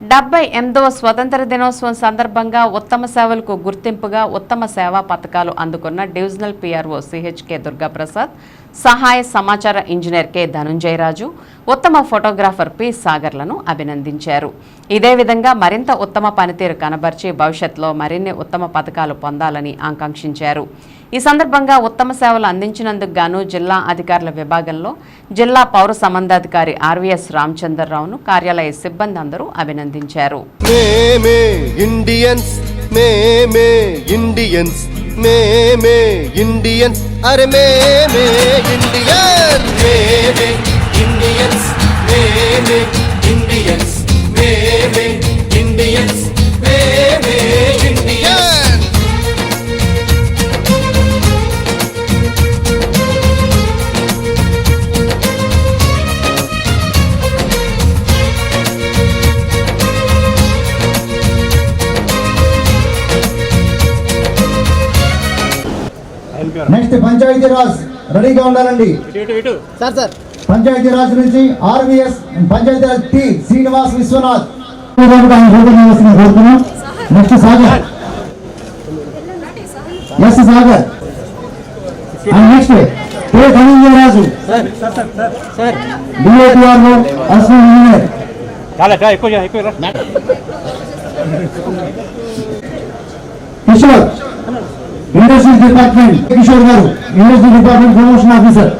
డెబ్బై ఎనిమిదవ స్వతంత్ర దినోత్సవం సందర్భంగా ఉత్తమ సేవలకు గుర్తింపుగా ఉత్తమ సేవా పథకాలు అందుకున్న డివిజనల్ పిఆర్ఓ సిహెచ్కే దుర్గాప్రసాద్ సహాయ సమాచార ఇంజనీర్ కె ధనుంజయరాజు ఉత్తమ ఫోటోగ్రాఫర్ పి. సాగర్లను అభినందించారు. ఇదే విధంగా మరింత ఉత్తమ పనితీరు కనబర్చి భవిష్యత్తులో మరిన్ని ఉత్తమ పథకాలు పొందాలని ఆకాంక్షించారు. ఈ సందర్భంగా ఉత్తమ సేవలు అందించినందుకు గాను జిల్లా అధికారుల విభాగంలో జిల్లా పౌర సంబంధాధికారి ఆర్వీఎస్ రామచంద్రరావును కార్యాలయ సిబ్బంది అందరూ అభినందించారు. మే ఇండియన్స్ మేమే ఇండియన్స్ మేమే ఇండియన్స్ అరే మే ఇండియన్ ఇండియన్స్. మేమే ఇండియన్స్ మేమే ఇండియన్స్ మేమే ఇండియన్ నెక్స్ట్ పంచాయతీ రాజ్ రెడీగా ఉండాలండి. Sir sir. పంచాయతీరాజ్ నుంచి RVS Panchayati Raj T Srinivas Viswanath. Next Sagar. S Sagar. And next. K. Dhananjayaraju. Sir DOTRO engineer. Kishore. Industry department. Kishore garu. Industry department promotion officer.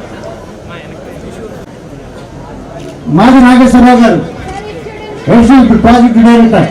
మాది నాగేశ్వరరావు గారు additional project director.